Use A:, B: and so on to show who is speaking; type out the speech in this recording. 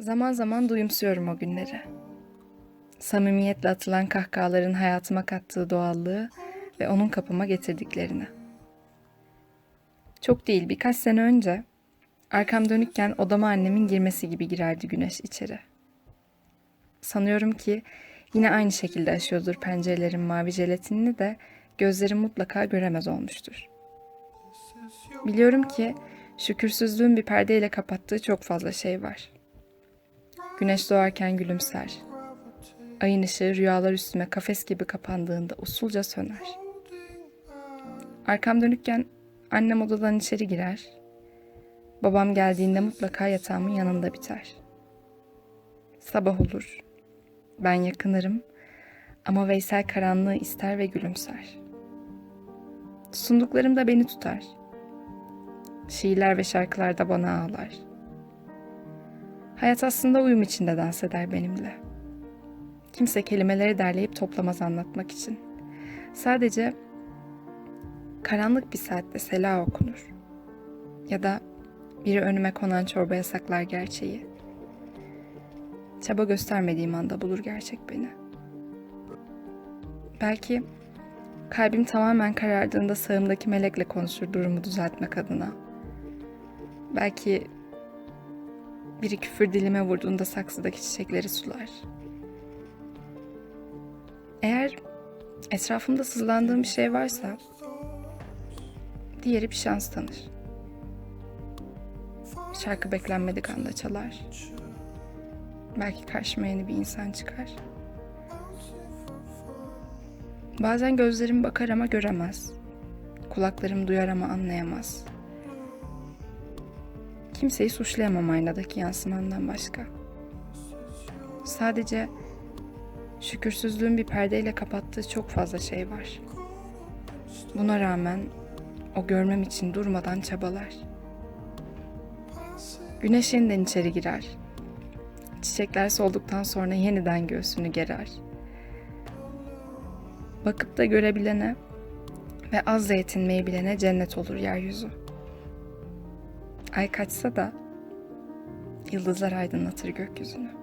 A: Zaman zaman duyumsuyorum o günleri. Samimiyetle atılan kahkahaların hayatıma kattığı doğallığı ve onun kapıma getirdiklerini. Çok değil birkaç sene önce arkam dönükken odama annemin girmesi gibi girerdi güneş içeri. Sanıyorum ki yine aynı şekilde aşıyordur pencerelerin mavi jelatinini de gözlerim mutlaka göremez olmuştur. Biliyorum ki şükürsüzlüğün bir perdeyle kapattığı çok fazla şey var. Güneş doğarken gülümser. Ayın ışığı rüyalar üstüme kafes gibi kapandığında usulca söner. Arkam dönükken annem odadan içeri girer. Babam geldiğinde mutlaka yatağımın yanında biter. Sabah olur. Ben yakınırım ama Veysel karanlığı ister ve gülümser. Sunduklarım da beni tutar. Şiirler ve şarkılar da bana ağlar. Hayat aslında uyum içinde dans eder benimle. Kimse kelimeleri derleyip toplamaz anlatmak için. Sadece karanlık bir saatte sela okunur. Ya da biri önüme konan çorbaya saklar gerçeği. Çaba göstermediğim anda bulur gerçek beni. Belki kalbim tamamen karardığında sağımdaki melekle konuşur durumu düzeltmek adına. Belki biri küfür dilime vurduğunda saksıdaki çiçekleri sular. Eğer etrafımda sızlandığım bir şey varsa diğeri bir şans tanır. Şarkı beklenmedik anda çalar. Belki karşıma yeni bir insan çıkar. Bazen gözlerim bakar ama göremez. Kulaklarım duyar ama anlayamaz. Kimseyi suçlayamam aynadaki yansımamdan başka. Sadece şükürsüzlüğün bir perdeyle kapattığı çok fazla şey var. Buna rağmen o görmem için durmadan çabalar. Güneş yeniden içeri girer. Çiçekler solduktan sonra yeniden göğsünü gerer. Bakıp da görebilene ve az da yetinmeyi bilene cennet olur yeryüzü. Ay kaçsa da yıldızlar aydınlatır gökyüzünü.